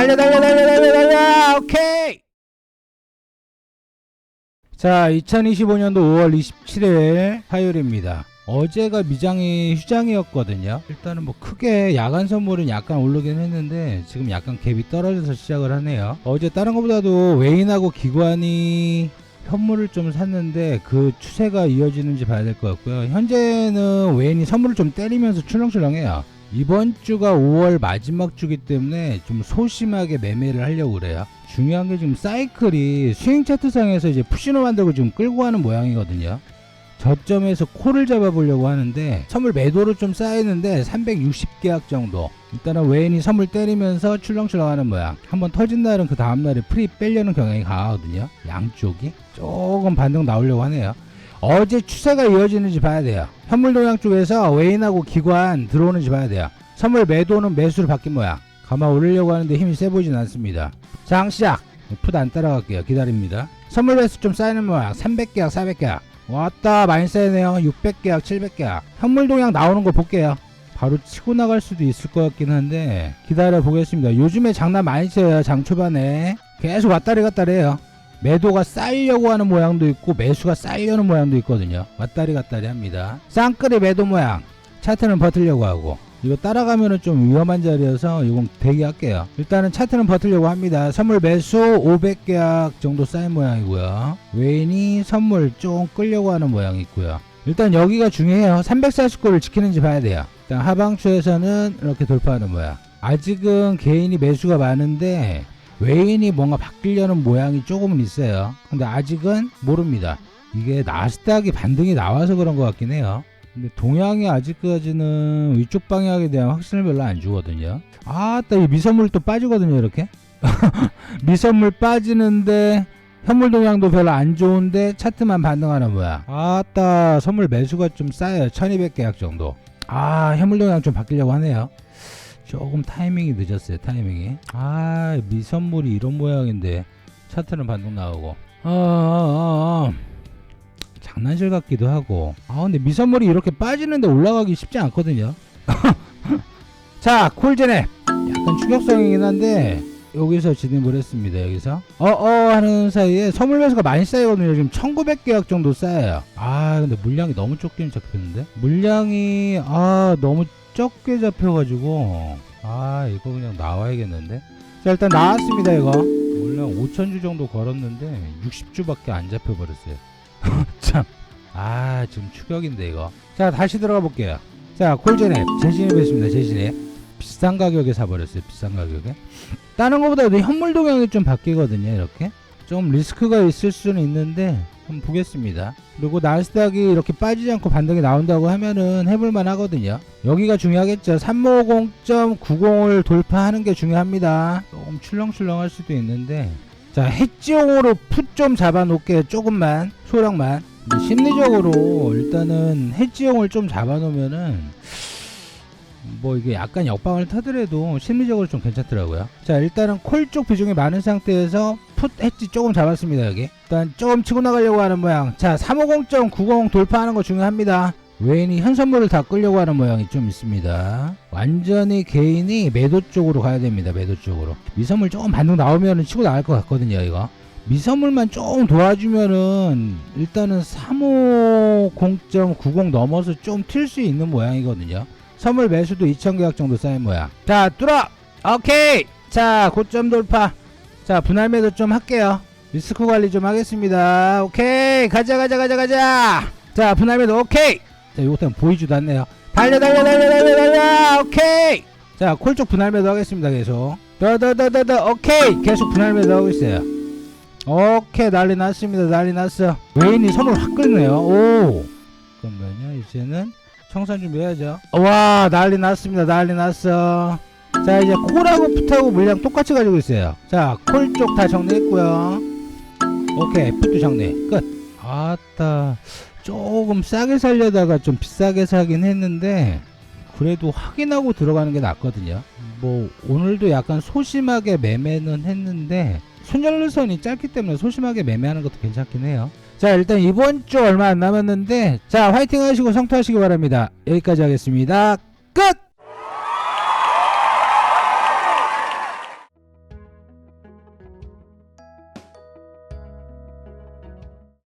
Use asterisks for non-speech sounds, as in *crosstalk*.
달려 달려 달려 달려 달려. 오케이. 자 2025년도 5월 27일 화요일입니다. 어제가 미장이 휴장이었거든요. 일단은 뭐 크게 야간 선물은 약간 오르긴 했는데 지금 약간 갭이 떨어져서 시작을 하네요. 어제 다른 것보다도 외인하고 기관이 선물을 좀 샀는데 그 추세가 이어지는지 봐야 될 것 같고요. 현재는 외인이 선물을 좀 때리면서 출렁출렁해요 이번 주가 5월 마지막 주기 때문에 좀 소심하게 매매를 하려고 그래요. 중요한 게 지금 사이클이 스윙 차트상에서 이제 푸시노 만들고 지금 끌고 가는 모양이거든요. 저점에서 콜을 잡아보려고 하는데 선물 매도로 좀 쌓이는데 360계약 정도. 일단은 외인이 선물 때리면서 출렁출렁하는 모양. 한번 터진 날은 그 다음 날에 프리 빼려는 경향이 강하거든요. 양쪽이 조금 반등 나오려고 하네요. 어제 추세가 이어지는지 봐야 돼요. 현물 동향 쪽에서 외인하고 기관 들어오는지 봐야 돼요. 선물 매도는 매수를 바뀐 모양. 가마 올리려고 하는데 힘이 세 보이진 않습니다. 장 시작. 풋안 따라갈게요. 기다립니다. 선물 매수 좀 쌓이는 모양. 300계약, 400계약. 왔다 많이 쌓이네요. 600계약, 700계약. 현물 동향 나오는 거 볼게요. 바로 치고 나갈 수도 있을 것 같긴 한데 기다려 보겠습니다. 요즘에 장난 많이 쳐요. 장 초반에 계속 왔다리 갔다리 해요. 매도가 쌓이려고 하는 모양도 있고 매수가 쌓이려는 모양도 있거든요. 왔다리 갔다리 합니다. 쌍끌이 매도 모양. 차트는 버틸려고 하고 이거 따라가면은 좀 위험한 자리여서 이건 대기할게요. 일단은 차트는 버틸려고 합니다. 선물 매수 500계약 정도 쌓인 모양이고요. 외인이 선물 좀 끌려고 하는 모양이 있고요. 일단 여기가 중요해요. 349를 지키는지 봐야 돼요. 일단 하방추에서는 이렇게 돌파하는 모양. 아직은 개인이 매수가 많은데 외인이 뭔가 바뀌려는 모양이 조금은 있어요. 근데 아직은 모릅니다. 이게 나스닥이 반등이 나와서 그런 것 같긴 해요. 근데 동향이 아직까지는 위쪽 방향에 대한 확신을 별로 안 주거든요. 아따 이 미선물 또 빠지거든요 이렇게. *laughs* 미선물 빠지는데 현물 동향도 별로 안 좋은데 차트만 반등하는 모양. 아따 선물 매수가 좀 쌓여요. 1200계약 정도. 아 현물 동향 좀 바뀌려고 하네요. 조금 타이밍이 늦었어요 타이밍이. 아 미선물이 이런 모양인데 차트는 반등 나오고. 어, 어, 어, 어. 장난질 같기도 하고. 아 근데 미선물이 이렇게 빠지는데 올라가기 쉽지 않거든요. *laughs* 자 콜제네 약간 추격성이긴 한데 여기서 진입을 했습니다 여기서. 어어 하는 사이에 선물 매수가 많이 쌓이거든요. 지금 1900계약 정도 쌓여요. 아 근데 물량이 너무 적게 잡혔는데? 물량이 아 너무 적게 잡혀가지고. 아 이거 그냥 나와야겠는데? 자 일단 나왔습니다 이거. 원래 5천주 정도 걸었는데 60주밖에 안 잡혀버렸어요. *laughs* 참 아 지금 추격인데 이거. 자 다시 들어가 볼게요. 자 콜제넷 재진입했습니다 재진입 비싼 가격에 사버렸어요 비싼 가격에. 다른 것보다 현물 동향이 좀 바뀌거든요 이렇게. 좀 리스크가 있을 수는 있는데 한번 보겠습니다. 그리고 나스닥이 이렇게 빠지지 않고 반등이 나온다고 하면은 해볼만 하거든요. 여기가 중요하겠죠. 350.90을 돌파하는 게 중요합니다. 조금 출렁출렁 할 수도 있는데 자 해지용으로 풋 좀 잡아놓게 조금만 소량만 심리적으로 일단은 해지용을 좀 잡아놓으면은 뭐 이게 약간 역방을 타더라도 심리적으로 좀 괜찮더라고요. 자 일단은 콜 쪽 비중이 많은 상태에서 풋 엣지 조금 잡았습니다 여기. 일단 조금 치고 나가려고 하는 모양. 자 350.90 돌파하는 거 중요합니다. 외인이 현선물을 다 끌려고 하는 모양이 좀 있습니다. 완전히 개인이 매도 쪽으로 가야 됩니다. 매도 쪽으로. 미선물 조금 반등 나오면은 치고 나갈 것 같거든요 이거. 미선물만 조금 도와주면은 일단은 350.90 넘어서 좀 튈 수 있는 모양이거든요. 선물 매수도 2,000계약 정도 쌓인 모양. 자, 뚫어! 오케이! 자, 고점 돌파. 자, 분할 매도 좀 할게요. 리스크 관리 좀 하겠습니다. 오케이! 가자, 가자, 가자, 가자! 자, 분할 매도 오케이! 자, 요것도 보이지도 않네요. 달려, 달려, 달려, 달려, 달려! 오케이! 자, 콜쪽 분할 매도 하겠습니다, 계속. 더, 더, 더, 더, 더, 오케이! 계속 분할 매도 하고 있어요. 오케이, 난리 났습니다. 난리 났어. 외인이 손을 확 끌네요. 오! 잠깐만요, 이제는 청산 준비해야죠. 와 난리 났습니다. 난리 났어. 자 이제 콜하고 풋하고 물량 똑같이 가지고 있어요. 자 콜 쪽 다 정리했고요. 오케이 풋도 정리 끝. 아따 조금 싸게 살려다가 좀 비싸게 사긴 했는데 그래도 확인하고 들어가는 게 낫거든요. 뭐 오늘도 약간 소심하게 매매는 했는데 손절선이 짧기 때문에 소심하게 매매하는 것도 괜찮긴 해요. 자 일단 이번 주 얼마 안 남았는데 자 화이팅 하시고 성투하시기 바랍니다. 여기까지 하겠습니다. 끝!